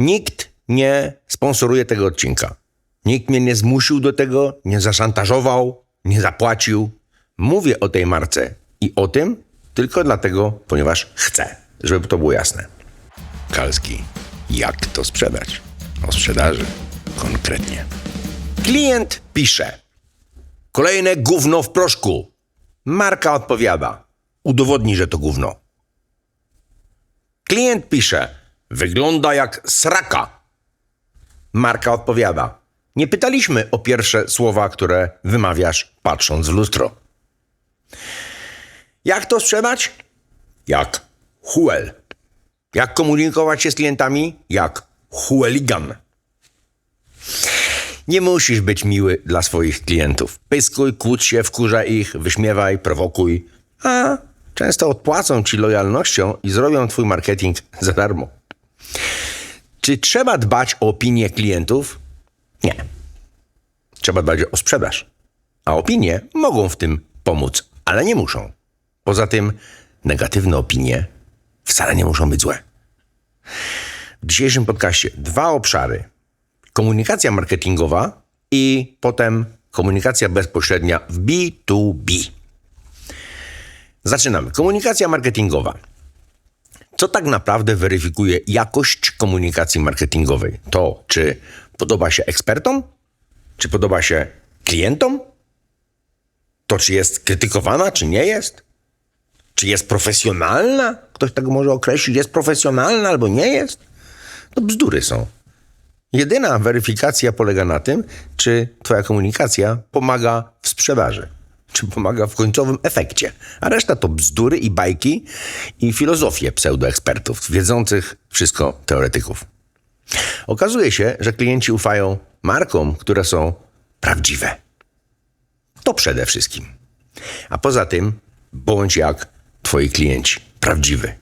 Nikt nie sponsoruje tego odcinka. Nikt mnie nie zmusił do tego, nie zaszantażował, nie zapłacił. Mówię o tej marce i o tym tylko dlatego, ponieważ chcę, żeby to było jasne. Kalski, jak to sprzedać? O sprzedaży konkretnie. Klient pisze. Kolejne gówno w proszku. Marka odpowiada. Udowodnij, że to gówno. Klient pisze. Wygląda jak sraka. Marka odpowiada. Nie pytaliśmy o pierwsze słowa, które wymawiasz patrząc w lustro. Jak to sprzedać? Jak huel. Jak komunikować się z klientami? Jak hueligan. Nie musisz być miły dla swoich klientów. Pyskuj, kłóć się, wkurzaj ich, wyśmiewaj, prowokuj, a często odpłacą ci lojalnością i zrobią twój marketing za darmo. Czy trzeba dbać o opinię klientów? Nie. Trzeba dbać o sprzedaż. A opinie mogą w tym pomóc, ale nie muszą. Poza tym negatywne opinie wcale nie muszą być złe. W dzisiejszym podcaście dwa obszary. Komunikacja marketingowa i potem komunikacja bezpośrednia w B2B. Zaczynamy. Komunikacja marketingowa. Co tak naprawdę weryfikuje jakość komunikacji marketingowej? To, czy podoba się ekspertom? Czy podoba się klientom? To, czy jest krytykowana, czy nie jest? Czy jest profesjonalna? Ktoś tak może określić, jest profesjonalna albo nie jest? To bzdury są. Jedyna weryfikacja polega na tym, czy Twoja komunikacja pomaga w sprzedaży, czy pomaga w końcowym efekcie. A reszta to bzdury i bajki i filozofie pseudoekspertów, wiedzących wszystko teoretyków. Okazuje się, że klienci ufają markom, które są prawdziwe. To przede wszystkim. A poza tym, bądź jak Twoi klienci, prawdziwy.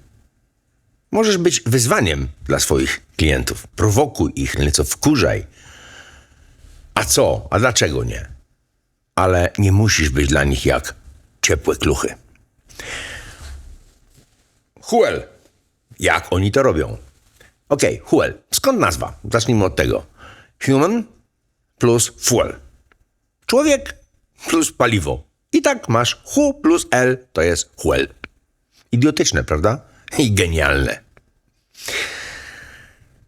Możesz być wyzwaniem dla swoich klientów. Prowokuj ich, nieco wkurzaj. A co? A dlaczego nie? Ale nie musisz być dla nich jak ciepłe kluchy. Huel. Jak oni to robią? Okej, Huel. Skąd nazwa? Zacznijmy od tego. Human plus fuel. Człowiek plus paliwo. I tak masz Hu plus L to jest Huel. Idiotyczne, prawda? I genialne.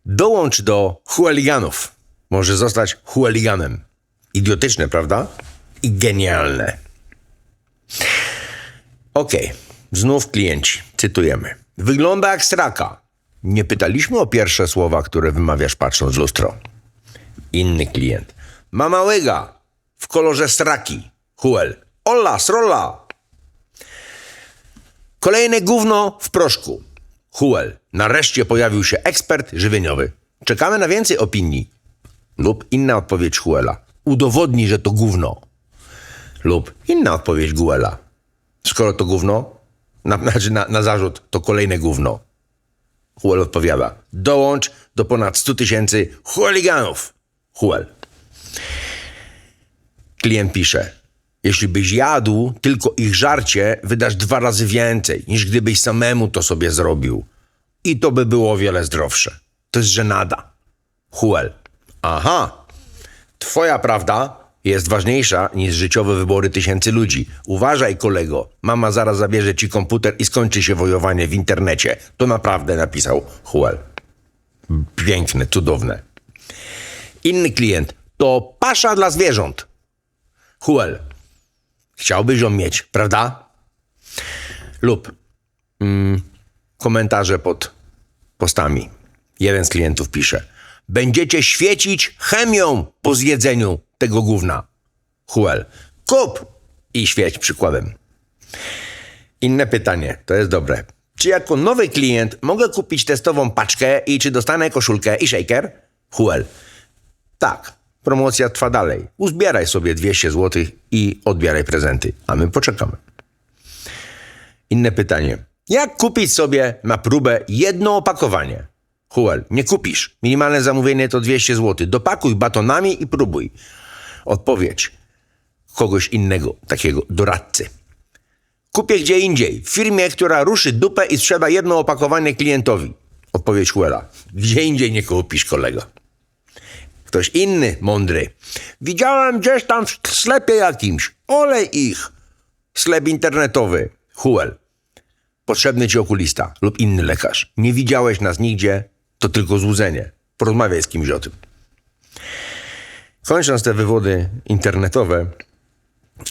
Dołącz do hueliganów. Może zostać hueliganem. Idiotyczne, prawda? I genialne. Okej, znów klienci. Cytujemy. Wygląda jak sraka. Nie pytaliśmy o pierwsze słowa, które wymawiasz patrząc w lustro. Inny klient. Mama łyga w kolorze straki. Huel. Ola, srola. Kolejne gówno w proszku. Huel. Nareszcie pojawił się ekspert żywieniowy. Czekamy na więcej opinii. Lub inna odpowiedź Huela. Udowodnij, że to gówno. Lub inna odpowiedź Guela. Skoro to gówno, na, znaczy na, na zarzut to kolejne gówno. Huel odpowiada. Dołącz do ponad 100 tysięcy hueliganów. Huel. Klient pisze. Jeśli byś jadł tylko ich żarcie, wydasz dwa razy więcej, niż gdybyś samemu to sobie zrobił. I to by było o wiele zdrowsze. To jest żenada. Huel. Aha. Twoja prawda jest ważniejsza niż życiowe wybory tysięcy ludzi. Uważaj, kolego. Mama zaraz zabierze ci komputer i skończy się wojowanie w internecie. To naprawdę napisał Huel. Piękne, cudowne. Inny klient. To pasza dla zwierząt. Huel. Chciałbyś ją mieć, prawda? Lub mm, komentarze pod postami. Jeden z klientów pisze: Będziecie świecić chemią po zjedzeniu tego gówna. Huel. Kup i świeć przykładem. Inne pytanie, to jest dobre. Czy jako nowy klient mogę kupić testową paczkę i czy dostanę koszulkę i shaker? Huel. Tak, promocja trwa dalej. Uzbieraj sobie 200 zł i odbieraj prezenty, a my poczekamy. Inne pytanie. Jak kupić sobie na próbę jedno opakowanie? Huel, nie kupisz. Minimalne zamówienie to 200 zł. Dopakuj batonami i próbuj. Odpowiedź kogoś innego, takiego doradcy. Kupię gdzie indziej, w firmie, która ruszy dupę i sprzeda jedno opakowanie klientowi. Odpowiedź Huela. Gdzie indziej nie kupisz, kolego. Ktoś inny, mądry. Widziałem gdzieś tam w sklepie jakimś. Olej ich. Sklep internetowy. Huel. Potrzebny ci okulista lub inny lekarz. Nie widziałeś nas nigdzie, to tylko złudzenie. Porozmawiaj z kimś o tym. Kończąc te wywody internetowe,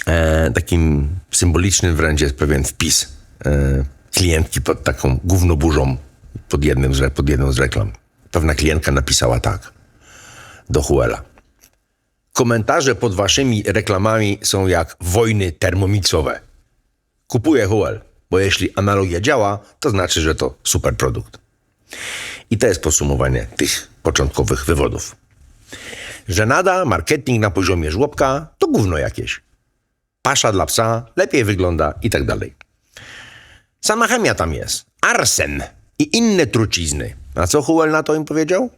e, takim symbolicznym wręcz jest pewien wpis e, klientki pod taką gównoburzą pod, jednym z, pod jedną z reklam. Pewna klientka napisała tak do Huela. Komentarze pod waszymi reklamami są jak wojny termomiksowe. Kupuję Huel, bo jeśli analogia działa, to znaczy, że to super produkt. I to jest podsumowanie tych początkowych wywodów. Żenada, marketing na poziomie żłobka to gówno jakieś. Pasza dla psa lepiej wygląda i tak dalej. Sama chemia tam jest. Arsen i inne trucizny. A co Huel na to im powiedział?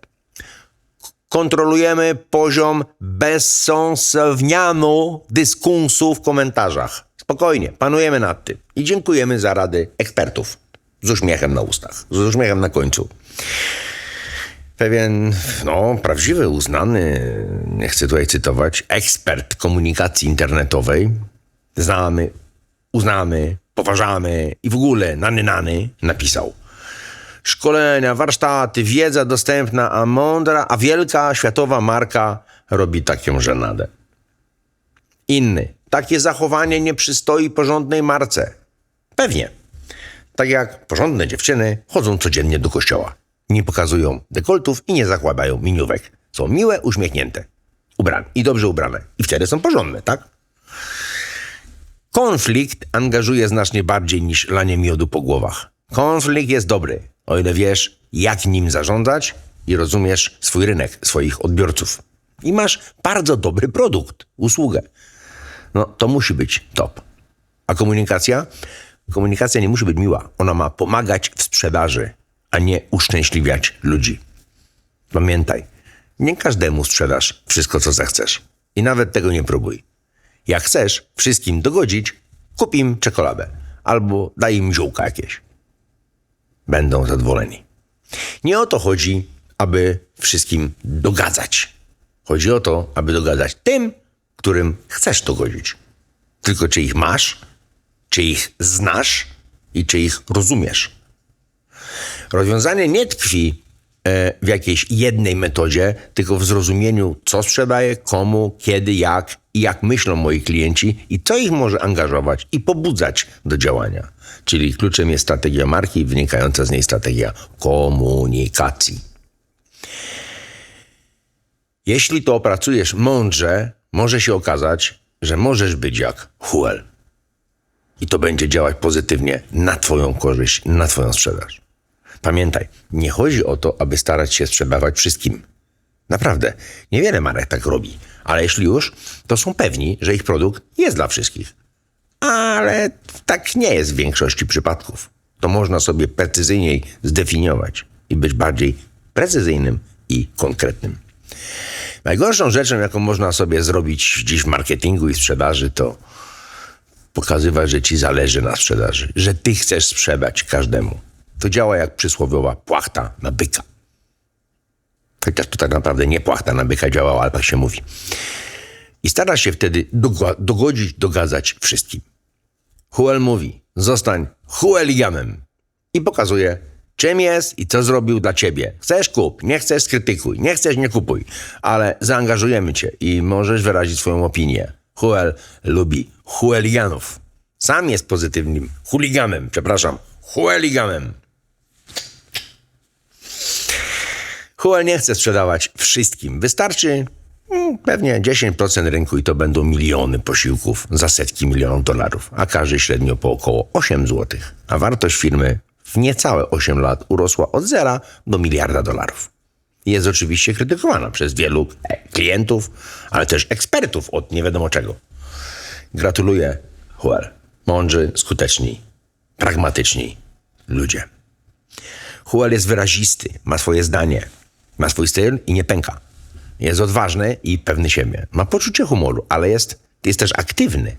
Kontrolujemy poziom bezsensownianu dyskursu w komentarzach. Spokojnie, panujemy nad tym. I dziękujemy za rady ekspertów. Z uśmiechem na ustach, z uśmiechem na końcu. Pewien, no, prawdziwy, uznany, nie chcę tutaj cytować, ekspert komunikacji internetowej, znamy, uznamy, poważamy i w ogóle nany nany, napisał. Szkolenia, warsztaty, wiedza dostępna, a mądra, a wielka światowa marka robi taką żenadę. Inny. Takie zachowanie nie przystoi porządnej marce. Pewnie. Tak jak porządne dziewczyny chodzą codziennie do kościoła. Nie pokazują dekoltów i nie zakładają miniówek. Są miłe, uśmiechnięte. Ubrane i dobrze ubrane. I wtedy są porządne, tak? Konflikt angażuje znacznie bardziej niż lanie miodu po głowach. Konflikt jest dobry, o ile wiesz, jak nim zarządzać i rozumiesz swój rynek, swoich odbiorców. I masz bardzo dobry produkt, usługę. No to musi być top. A komunikacja? Komunikacja nie musi być miła. Ona ma pomagać w sprzedaży, a nie uszczęśliwiać ludzi. Pamiętaj, nie każdemu sprzedasz wszystko, co zechcesz. I nawet tego nie próbuj. Jak chcesz wszystkim dogodzić, kup im czekoladę albo daj im ziółka jakieś. Będą zadowoleni. Nie o to chodzi, aby wszystkim dogadzać. Chodzi o to, aby dogadzać tym, którym chcesz dogodzić. Tylko czy ich masz, czy ich znasz i czy ich rozumiesz. Rozwiązanie nie tkwi e, w jakiejś jednej metodzie, tylko w zrozumieniu, co sprzedaję, komu, kiedy, jak i jak myślą moi klienci i co ich może angażować i pobudzać do działania. Czyli kluczem jest strategia marki wynikająca z niej strategia komunikacji. Jeśli to opracujesz mądrze, może się okazać, że możesz być jak Huel. I to będzie działać pozytywnie na Twoją korzyść, na Twoją sprzedaż. Pamiętaj, nie chodzi o to, aby starać się sprzedawać wszystkim. Naprawdę, niewiele marek tak robi, ale jeśli już, to są pewni, że ich produkt jest dla wszystkich. Ale tak nie jest w większości przypadków. To można sobie precyzyjniej zdefiniować i być bardziej precyzyjnym i konkretnym. Najgorszą rzeczą, jaką można sobie zrobić dziś w marketingu i sprzedaży, to pokazywać, że ci zależy na sprzedaży, że ty chcesz sprzedać każdemu. To działa jak przysłowiowa płachta na byka. Chociaż to tak naprawdę nie płachta na byka działała, ale tak się mówi. I stara się wtedy dogo- dogodzić, dogadzać wszystkim. Huel mówi, zostań Hueligamem. I pokazuje, czym jest i co zrobił dla ciebie. Chcesz kup, nie chcesz skrytykuj, nie chcesz nie kupuj, ale zaangażujemy cię i możesz wyrazić swoją opinię. Huel lubi Hueliganów. Sam jest pozytywnym chuliganem, przepraszam, Hueligamem. Huel nie chce sprzedawać wszystkim. Wystarczy mm, pewnie 10% rynku i to będą miliony posiłków za setki milionów dolarów, a każdy średnio po około 8 zł. A wartość firmy w niecałe 8 lat urosła od zera do miliarda dolarów. Jest oczywiście krytykowana przez wielu e, klientów, ale też ekspertów od nie wiadomo czego. Gratuluję, Huel. Mądrzy, skuteczni, pragmatyczni ludzie. Huel jest wyrazisty, ma swoje zdanie, ma swój styl i nie pęka. Jest odważny i pewny siebie. Ma poczucie humoru, ale jest, jest też aktywny.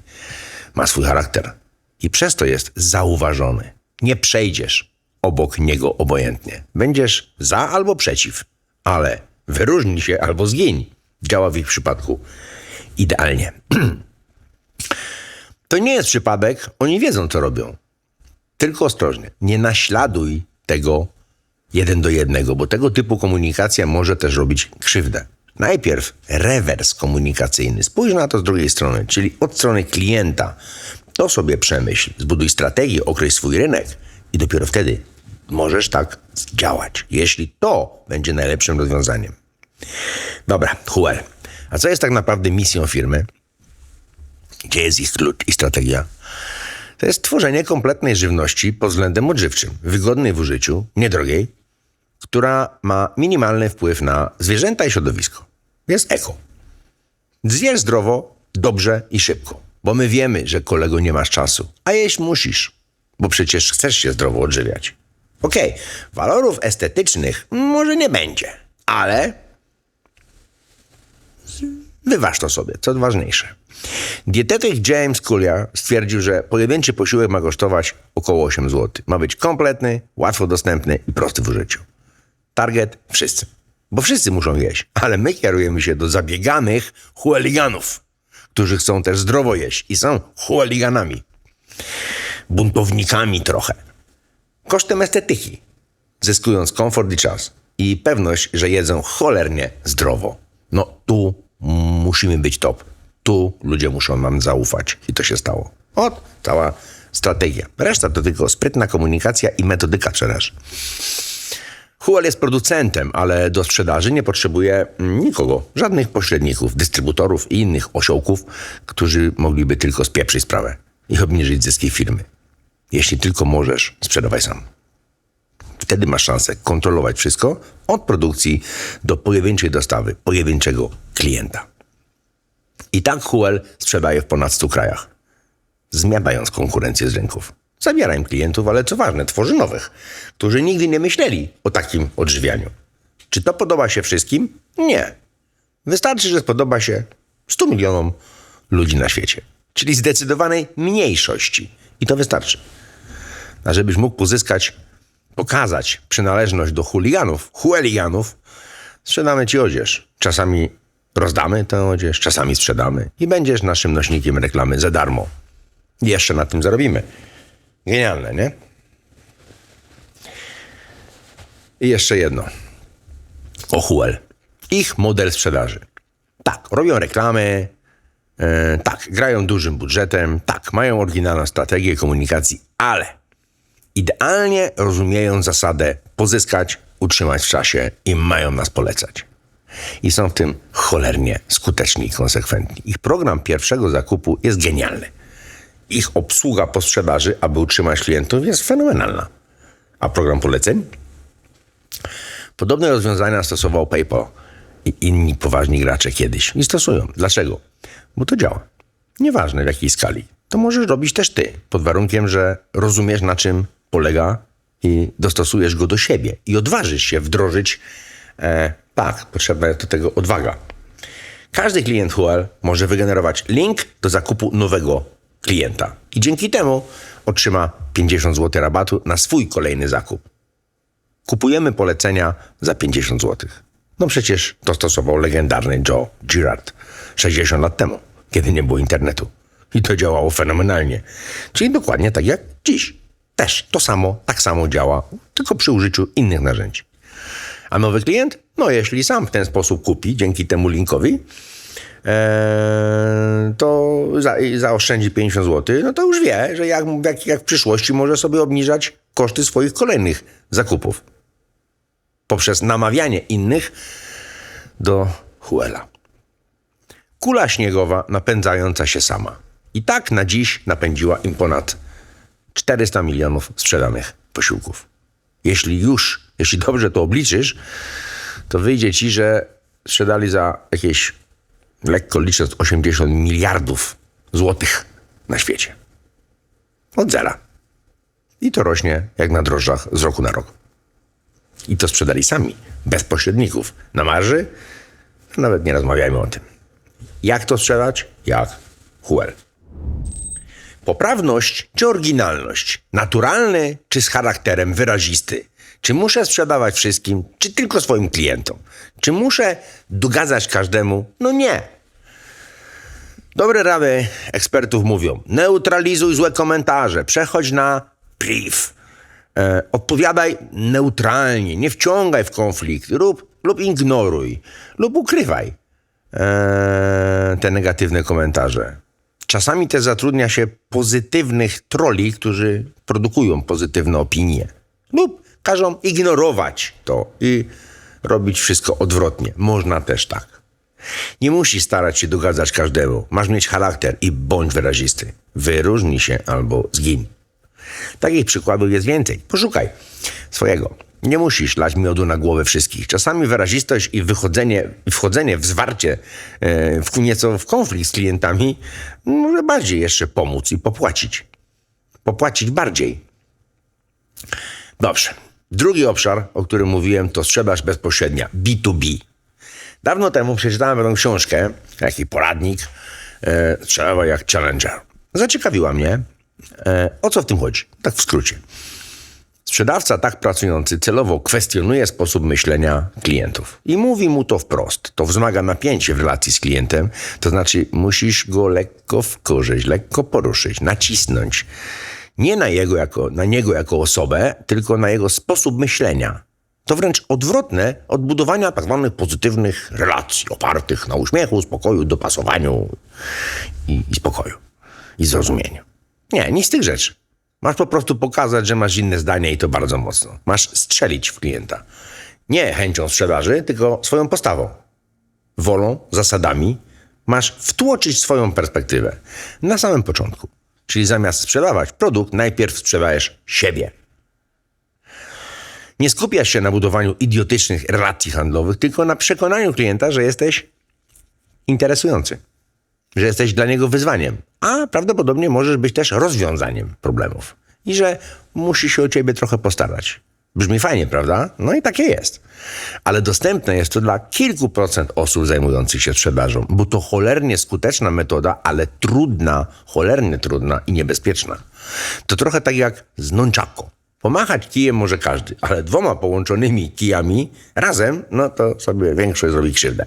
Ma swój charakter i przez to jest zauważony. Nie przejdziesz obok niego obojętnie. Będziesz za albo przeciw, ale wyróżnij się albo zgiń. Działa w ich przypadku idealnie. to nie jest przypadek, oni wiedzą, co robią. Tylko ostrożnie, nie naśladuj tego jeden do jednego, bo tego typu komunikacja może też robić krzywdę. Najpierw rewers komunikacyjny. Spójrz na to z drugiej strony, czyli od strony klienta. To sobie przemyśl, zbuduj strategię, określ swój rynek i dopiero wtedy możesz tak działać, jeśli to będzie najlepszym rozwiązaniem. Dobra, Huel. A co jest tak naprawdę misją firmy? Gdzie jest ich klucz i strategia? To jest tworzenie kompletnej żywności pod względem odżywczym, wygodnej w użyciu, niedrogiej, która ma minimalny wpływ na zwierzęta i środowisko. Jest eko. Zjesz zdrowo, dobrze i szybko, bo my wiemy, że kolego nie masz czasu, a jeść musisz, bo przecież chcesz się zdrowo odżywiać. Okej, walorów estetycznych może nie będzie, ale wyważ to sobie, co ważniejsze. Dietetyk James Collier stwierdził, że pojedynczy posiłek ma kosztować około 8 zł. Ma być kompletny, łatwo dostępny i prosty w użyciu. Target wszyscy. Bo wszyscy muszą jeść, ale my kierujemy się do zabieganych chueliganów, którzy chcą też zdrowo jeść i są chueliganami. Buntownikami trochę. Kosztem estetyki, zyskując komfort i czas i pewność, że jedzą cholernie zdrowo. No tu musimy być top. Tu ludzie muszą nam zaufać i to się stało. Ot, cała strategia. Reszta to tylko sprytna komunikacja i metodyka sprzedaży. Huel jest producentem, ale do sprzedaży nie potrzebuje nikogo, żadnych pośredników, dystrybutorów i innych osiołków, którzy mogliby tylko spieprzyć sprawę i obniżyć zyski firmy. Jeśli tylko możesz, sprzedawaj sam. Wtedy masz szansę kontrolować wszystko od produkcji do pojedynczej dostawy, pojedynczego klienta. I tak Huel sprzedaje w ponad 100 krajach, zmiatając konkurencję z rynków. Zabiera im klientów, ale co ważne, tworzy nowych, którzy nigdy nie myśleli o takim odżywianiu. Czy to podoba się wszystkim? Nie. Wystarczy, że spodoba się 100 milionom ludzi na świecie, czyli zdecydowanej mniejszości. I to wystarczy. A żebyś mógł pozyskać, pokazać przynależność do chuliganów, hueliganów, sprzedamy ci odzież. Czasami rozdamy tę odzież, czasami sprzedamy i będziesz naszym nośnikiem reklamy za darmo. Jeszcze na tym zarobimy. Genialne, nie? I jeszcze jedno. O Huel. Ich model sprzedaży. Tak, robią reklamy, e, tak, grają dużym budżetem, tak, mają oryginalną strategię komunikacji, ale idealnie rozumieją zasadę pozyskać, utrzymać w czasie i mają nas polecać. I są w tym cholernie skuteczni i konsekwentni. Ich program pierwszego zakupu jest genialny ich obsługa po sprzedaży, aby utrzymać klientów, jest fenomenalna. A program poleceń? Podobne rozwiązania stosował PayPal i inni poważni gracze kiedyś i stosują. Dlaczego? Bo to działa. Nieważne w jakiej skali. To możesz robić też ty, pod warunkiem, że rozumiesz na czym polega i dostosujesz go do siebie i odważysz się wdrożyć. E, tak, potrzebna jest do tego odwaga. Każdy klient Huel może wygenerować link do zakupu nowego klienta i dzięki temu otrzyma 50 zł rabatu na swój kolejny zakup. Kupujemy polecenia za 50 zł. No przecież to stosował legendarny Joe Girard 60 lat temu, kiedy nie było internetu. I to działało fenomenalnie. Czyli dokładnie tak jak dziś. Też to samo, tak samo działa, tylko przy użyciu innych narzędzi. A nowy klient? No jeśli sam w ten sposób kupi, dzięki temu linkowi, to za, zaoszczędzi 50 zł, no to już wie, że jak, jak, jak w przyszłości może sobie obniżać koszty swoich kolejnych zakupów poprzez namawianie innych do Huela. Kula śniegowa napędzająca się sama. I tak na dziś napędziła im ponad 400 milionów sprzedanych posiłków. Jeśli już, jeśli dobrze to obliczysz, to wyjdzie ci, że sprzedali za jakieś lekko licząc 80 miliardów złotych na świecie. Od zera. I to rośnie jak na drożdżach z roku na rok. I to sprzedali sami, bez pośredników. Na marży? Nawet nie rozmawiajmy o tym. Jak to sprzedać? Jak? Huel. Poprawność czy oryginalność? Naturalny czy z charakterem wyrazisty? Czy muszę sprzedawać wszystkim, czy tylko swoim klientom? Czy muszę dogadzać każdemu? No nie. Dobre rady ekspertów mówią: neutralizuj złe komentarze, przechodź na brief. E, odpowiadaj neutralnie, nie wciągaj w konflikt lub, lub ignoruj, lub ukrywaj e, te negatywne komentarze. Czasami też zatrudnia się pozytywnych troli, którzy produkują pozytywne opinie, lub każą ignorować to i robić wszystko odwrotnie. Można też tak. Nie musisz starać się dogadzać każdemu. Masz mieć charakter i bądź wyrazisty. Wyróżnij się albo zgin. Takich przykładów jest więcej. Poszukaj swojego. Nie musisz lać miodu na głowę wszystkich. Czasami wyrazistość i wychodzenie, wchodzenie w zwarcie, e, w nieco w konflikt z klientami może bardziej jeszcze pomóc i popłacić. Popłacić bardziej. Dobrze. Drugi obszar, o którym mówiłem, to sprzedaż bezpośrednia, B2B. Dawno temu przeczytałem pewną książkę, taki poradnik, e, sprzedawa jak Challenger. Zaciekawiła mnie, e, o co w tym chodzi, tak w skrócie. Sprzedawca tak pracujący celowo kwestionuje sposób myślenia klientów i mówi mu to wprost. To wzmaga napięcie w relacji z klientem, to znaczy musisz go lekko wkurzyć, lekko poruszyć, nacisnąć. Nie na, jego jako, na niego jako osobę, tylko na jego sposób myślenia. To wręcz odwrotne od budowania tak zwanych pozytywnych relacji, opartych na uśmiechu, spokoju, dopasowaniu i, i spokoju, i zrozumieniu. Nie, nic z tych rzeczy. Masz po prostu pokazać, że masz inne zdanie i to bardzo mocno. Masz strzelić w klienta. Nie chęcią sprzedaży, tylko swoją postawą. Wolą, zasadami masz wtłoczyć swoją perspektywę na samym początku. Czyli zamiast sprzedawać produkt, najpierw sprzedajesz siebie. Nie skupiasz się na budowaniu idiotycznych relacji handlowych, tylko na przekonaniu klienta, że jesteś interesujący, że jesteś dla niego wyzwaniem, a prawdopodobnie możesz być też rozwiązaniem problemów i że musi się o ciebie trochę postarać. Brzmi fajnie, prawda? No i takie jest. Ale dostępne jest to dla kilku procent osób zajmujących się sprzedażą, bo to cholernie skuteczna metoda, ale trudna, cholernie trudna i niebezpieczna. To trochę tak jak z nunchaku. Pomachać kijem może każdy, ale dwoma połączonymi kijami razem, no to sobie większość zrobi krzywdę.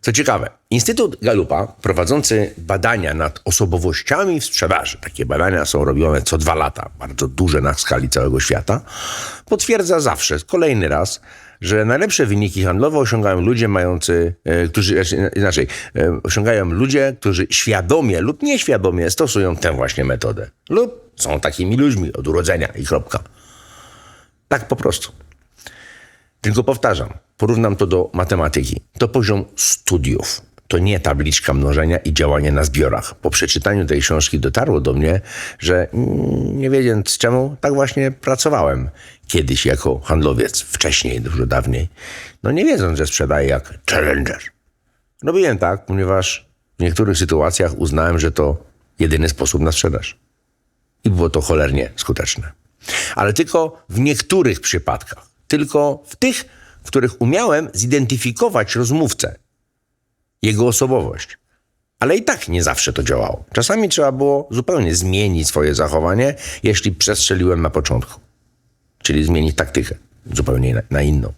Co ciekawe, Instytut Galupa, prowadzący badania nad osobowościami w sprzedaży, takie badania są robione co dwa lata, bardzo duże na skali całego świata, potwierdza zawsze, kolejny raz, że najlepsze wyniki handlowe osiągają ludzie mający, e, którzy, znaczy, inaczej, e, osiągają ludzie, którzy świadomie lub nieświadomie stosują tę właśnie metodę. Lub są takimi ludźmi od urodzenia i kropka. Tak po prostu. Tylko powtarzam, porównam to do matematyki. To poziom studiów. To nie tabliczka mnożenia i działanie na zbiorach. Po przeczytaniu tej książki dotarło do mnie, że mm, nie wiedząc czemu, tak właśnie pracowałem kiedyś jako handlowiec, wcześniej, dużo dawniej. No nie wiedząc, że sprzedaję jak challenger. Robiłem tak, ponieważ w niektórych sytuacjach uznałem, że to jedyny sposób na sprzedaż. I było to cholernie skuteczne. Ale tylko w niektórych przypadkach. Tylko w tych, w których umiałem zidentyfikować rozmówcę, jego osobowość. Ale i tak nie zawsze to działało. Czasami trzeba było zupełnie zmienić swoje zachowanie, jeśli przestrzeliłem na początku. Czyli zmienić taktykę zupełnie na, inną.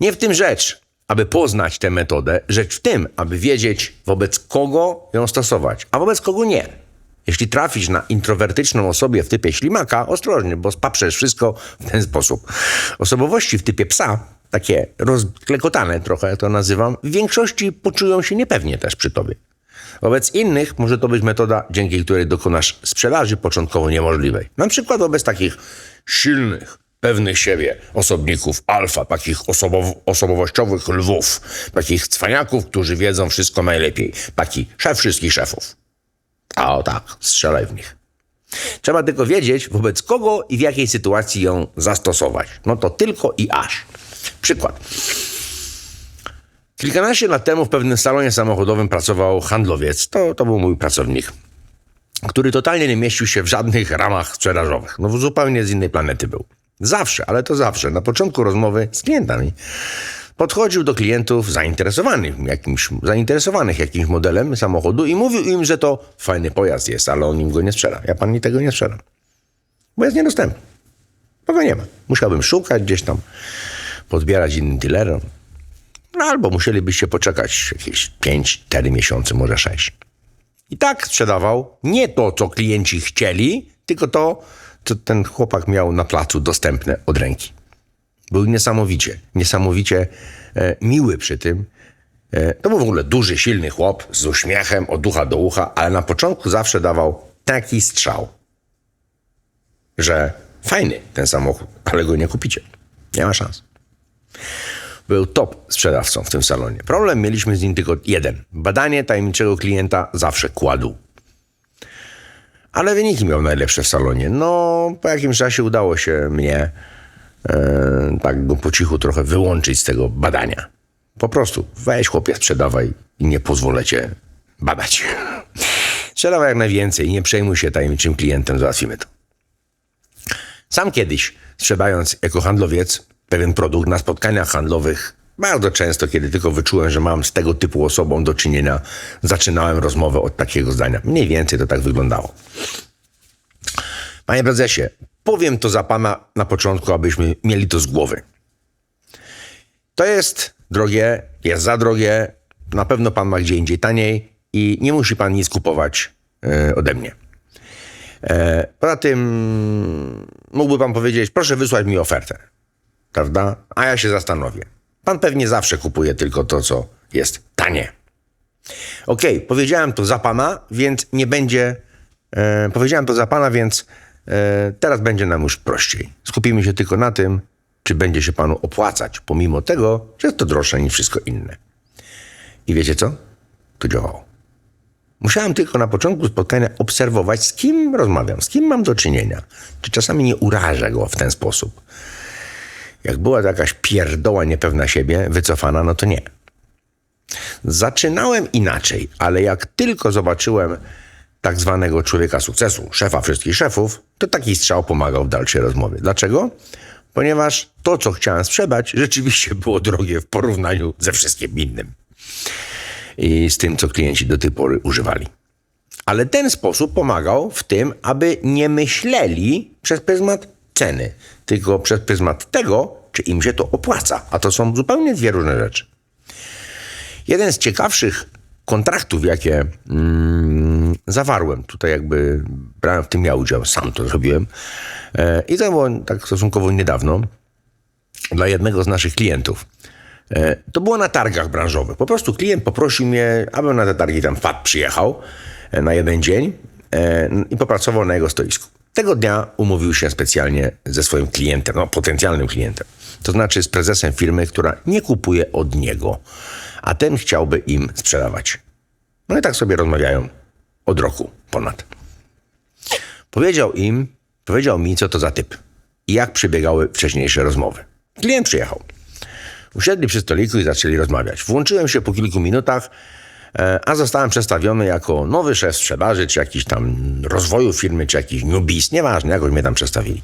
Nie w tym rzecz, aby poznać tę metodę, rzecz w tym, aby wiedzieć, wobec kogo ją stosować, a wobec kogo nie. Jeśli trafisz na introwertyczną osobę w typie ślimaka, ostrożnie, bo spaprzesz wszystko w ten sposób. Osobowości w typie psa, takie rozklekotane trochę to nazywam, w większości poczują się niepewnie też przy tobie. Wobec innych może to być metoda, dzięki której dokonasz sprzedaży początkowo niemożliwej. Na przykład wobec takich silnych, pewnych siebie osobników alfa, takich osobow- osobowościowych lwów, takich cwaniaków, którzy wiedzą wszystko najlepiej. Taki szef wszystkich szefów. A o tak, strzelaj w nich. Trzeba tylko wiedzieć, wobec kogo i w jakiej sytuacji ją zastosować. No to tylko i aż. Przykład. Kilkanaście lat temu w pewnym salonie samochodowym pracował handlowiec. To, to był mój pracownik, który totalnie nie mieścił się w żadnych ramach sprzedażowych. No zupełnie z innej planety był. Zawsze, ale to zawsze, na początku rozmowy z klientami podchodził do klientów zainteresowanych jakimś, zainteresowanych jakimś modelem samochodu i mówił im, że to fajny pojazd jest, ale on im go nie sprzeda. Ja pan tego nie sprzedam. Bo jest niedostępny. Bo go nie ma. Musiałbym szukać gdzieś tam, podbierać innym dealerom. No albo musielibyście poczekać jakieś 5-4 miesiące, może 6. I tak sprzedawał nie to, co klienci chcieli, tylko to, co ten chłopak miał na placu dostępne od ręki. Był niesamowicie, niesamowicie e, miły przy tym. E, to był w ogóle duży, silny chłop z uśmiechem od ucha do ucha, ale na początku zawsze dawał taki strzał, że fajny ten samochód, ale go nie kupicie. Nie ma szans. Był top sprzedawcą w tym salonie. Problem mieliśmy z nim tylko jeden. Badanie tajemniczego klienta zawsze kładł. Ale wyniki miał najlepsze w salonie. No, po jakimś czasie udało się mnie e, tak go po cichu trochę wyłączyć z tego badania. Po prostu weź chłopie, sprzedawaj i nie pozwolę cię badać. Sprzedawaj jak najwięcej, nie przejmuj się tajemniczym klientem, załatwimy to. Sam kiedyś, sprzedając jako handlowiec pewien produkt na spotkaniach handlowych, bardzo często, kiedy tylko wyczułem, że mam z tego typu osobą do czynienia, zaczynałem rozmowę od takiego zdania. Mniej więcej to tak wyglądało. Panie prezesie, powiem to za pana na początku, abyśmy mieli to z głowy. To jest drogie, jest za drogie, na pewno pan ma gdzie indziej taniej i nie musi pan nic kupować e, ode mnie. E, poza tym mógłby pan powiedzieć, proszę wysłać mi ofertę, prawda? A ja się zastanowię. Pan pewnie zawsze kupuje tylko to, co jest tanie. Okej, powiedziałem to za pana, więc nie będzie. E, powiedziałem to za pana, więc teraz będzie nam już prościej. Skupimy się tylko na tym, czy będzie się panu opłacać, pomimo tego, że jest to droższe niż wszystko inne. I wiecie co? To działało. Musiałem tylko na początku spotkania obserwować, z kim rozmawiam, z kim mam do czynienia. Czy czasami nie urażę go w ten sposób. Jak była to jakaś pierdoła niepewna siebie, wycofana, no to nie. Zaczynałem inaczej, ale jak tylko zobaczyłem tak zwanego człowieka sukcesu, szefa wszystkich szefów, to taki strzał pomagał w dalszej rozmowie. Dlaczego? Ponieważ to, co chciałem sprzedać, rzeczywiście było drogie w porównaniu ze wszystkim innym i z tym, co klienci do tej pory używali. Ale ten sposób pomagał w tym, aby nie myśleli przez pryzmat ceny, tylko przez pryzmat tego, czy im się to opłaca. A to są zupełnie dwie różne rzeczy. Jeden z ciekawszych kontraktów, jakie mm, zawarłem, tutaj jakby brałem w tym ja udział, sam to zrobiłem, e, i to było tak stosunkowo niedawno, dla jednego z naszych klientów. E, to było na targach branżowych. Po prostu klient poprosił mnie, abym na te targi tam wpadł, przyjechał e, na jeden dzień e, i popracował na jego stoisku. Tego dnia umówił się specjalnie ze swoim klientem, no potencjalnym klientem. To znaczy z prezesem firmy, która nie kupuje od niego, a ten chciałby im sprzedawać. No i tak sobie rozmawiają od roku ponad. Powiedział im, powiedział mi, co to za typ i jak przebiegały wcześniejsze rozmowy. Klient przyjechał. Usiedli przy stoliku i zaczęli rozmawiać. Włączyłem się po kilku minutach, e, a zostałem przedstawiony jako nowy szef sprzedaży, czy jakiś tam rozwoju firmy, czy jakiś newbis, nieważne, jakoś mnie tam przedstawili.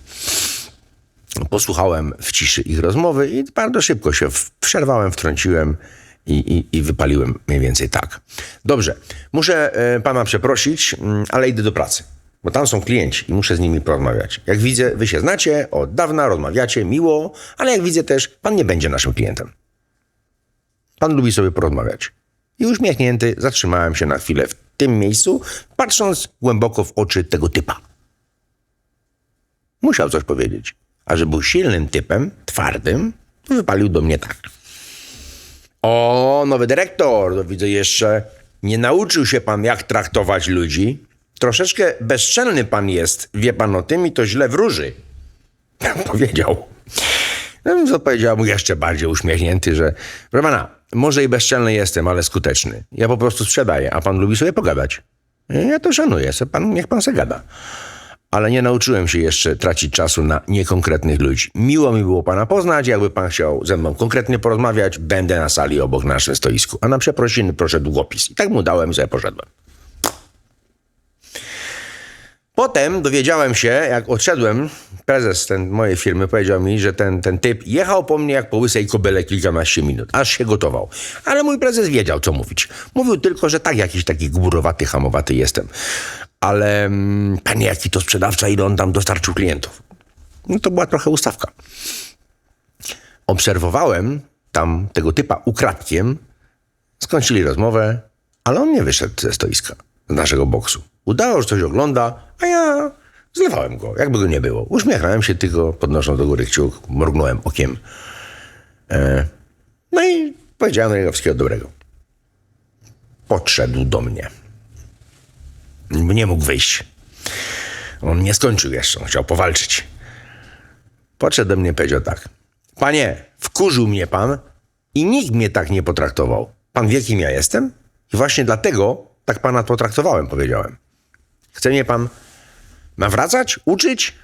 Posłuchałem w ciszy ich rozmowy i bardzo szybko się przerwałem, wtrąciłem i, i, i wypaliłem mniej więcej tak. Dobrze, muszę e, pana przeprosić, mm, ale idę do pracy, bo tam są klienci i muszę z nimi porozmawiać. Jak widzę, wy się znacie, od dawna rozmawiacie, miło, ale jak widzę też, pan nie będzie naszym klientem. Pan lubi sobie porozmawiać. I uśmiechnięty zatrzymałem się na chwilę w tym miejscu, patrząc głęboko w oczy tego typa. Musiał coś powiedzieć. A że był silnym typem, twardym, to wypalił do mnie tak. O, nowy dyrektor, to widzę jeszcze nie nauczył się pan, jak traktować ludzi. Troszeczkę bezczelny pan jest, wie pan o tym i to źle wróży. Powiedział. No więc odpowiedział mu jeszcze bardziej uśmiechnięty, że proszę pana, może i bezczelny jestem, ale skuteczny. Ja po prostu sprzedaję, a pan lubi sobie pogadać. Ja to szanuję, se pan, niech pan se gada. Ale nie nauczyłem się jeszcze tracić czasu na niekonkretnych ludzi. Miło mi było pana poznać, jakby pan chciał ze mną konkretnie porozmawiać, będę na sali obok na naszym stoisku. A na przeprosiny proszę długopis. I tak mu dałem i sobie poszedłem. Potem dowiedziałem się, jak odszedłem, prezes ten mojej firmy powiedział mi, że ten, ten typ jechał po mnie jak po łysej kobyle kilkanaście minut, aż się gotował. Ale mój prezes wiedział, co mówić. Mówił tylko, że tak jakiś taki gburowaty, hamowaty jestem. Ale mm, panie, jaki to sprzedawca, ile on tam dostarczył klientów. No to była trochę ustawka. Obserwowałem tam tego typa ukradkiem, skończyli rozmowę, ale on nie wyszedł ze stoiska, z naszego boksu. Udało, że coś ogląda, a ja zlewałem go, jakby go nie było. Uśmiechałem się tylko, podnosząc do góry kciuk, mrugnąłem okiem. E, no i powiedziałem do niego wszystkiego dobrego. Podszedł do mnie. Nie mógł wyjść. On nie skończył jeszcze, on chciał powalczyć. Podszedł do mnie i powiedział tak. Panie, wkurzył mnie pan i nikt mnie tak nie potraktował. Pan wie, kim ja jestem? I właśnie dlatego tak pana potraktowałem, powiedziałem. Chce mnie pan nawracać, uczyć?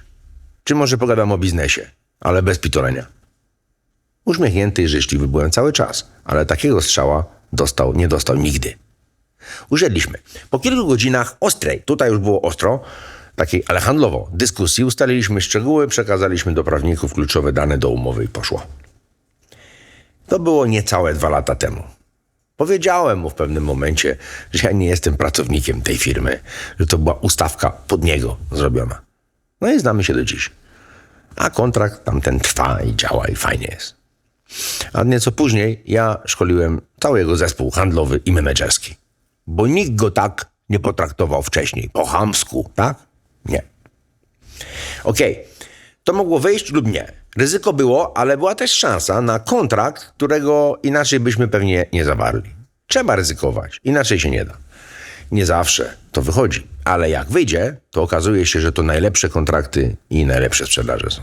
Czy może pogadam o biznesie, ale bez pitolenia? Uśmiechnięty i życzliwy byłem cały czas, ale takiego strzała dostał, nie dostał nigdy. Usiedliśmy. Po kilku godzinach ostrej, tutaj już było ostro, takiej, ale handlowo, dyskusji, ustaliliśmy szczegóły, przekazaliśmy do prawników kluczowe dane do umowy i poszło. To było niecałe dwa lata temu. Powiedziałem mu w pewnym momencie, że ja nie jestem pracownikiem tej firmy, że to była ustawka pod niego zrobiona. No i znamy się do dziś. A kontrakt tamten trwa i działa i fajnie jest. A nieco później ja szkoliłem cały jego zespół handlowy i menedżerski. Bo nikt go tak nie potraktował wcześniej. Po chamsku, tak? Nie. Okej, to mogło wyjść lub nie. Ryzyko było, ale była też szansa na kontrakt, którego inaczej byśmy pewnie nie zawarli. Trzeba ryzykować, inaczej się nie da. Nie zawsze to wychodzi, ale jak wyjdzie, to okazuje się, że to najlepsze kontrakty i najlepsze sprzedaże są.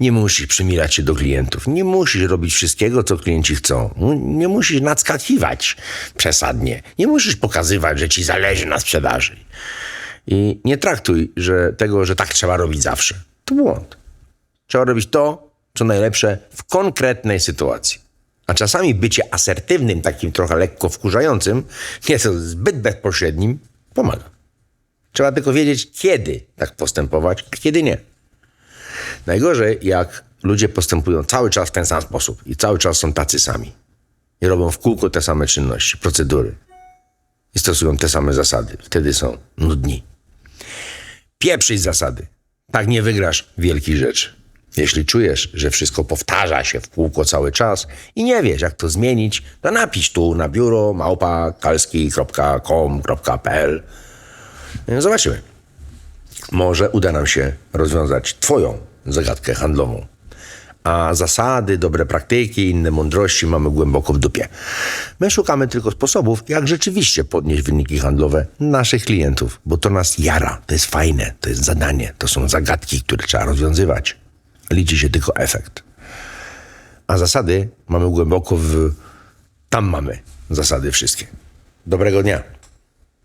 Nie musisz przymilać się do klientów, nie musisz robić wszystkiego, co klienci chcą. Nie musisz nadskakiwać przesadnie, nie musisz pokazywać, że ci zależy na sprzedaży. I nie traktuj że tego, że tak trzeba robić zawsze. To błąd. Trzeba robić to, co najlepsze w konkretnej sytuacji. A czasami bycie asertywnym, takim trochę lekko wkurzającym, nieco zbyt bezpośrednim, pomaga. Trzeba tylko wiedzieć, kiedy tak postępować, a kiedy nie. Najgorzej, jak ludzie postępują cały czas w ten sam sposób i cały czas są tacy sami. I robią w kółko te same czynności, procedury. I stosują te same zasady. Wtedy są nudni. Pieprzyć zasady. Tak nie wygrasz wielkich rzeczy. Jeśli czujesz, że wszystko powtarza się w kółko cały czas i nie wiesz, jak to zmienić, to napisz tu na biuro małpa.kalski.com.pl Zobaczymy. Może uda nam się rozwiązać Twoją zagadkę handlową. A zasady, dobre praktyki inne mądrości mamy głęboko w dupie. My szukamy tylko sposobów, jak rzeczywiście podnieść wyniki handlowe naszych klientów, bo to nas jara, to jest fajne, to jest zadanie, to są zagadki, które trzeba rozwiązywać. Liczy się tylko efekt. A zasady mamy głęboko w. Tam mamy zasady wszystkie. Dobrego dnia.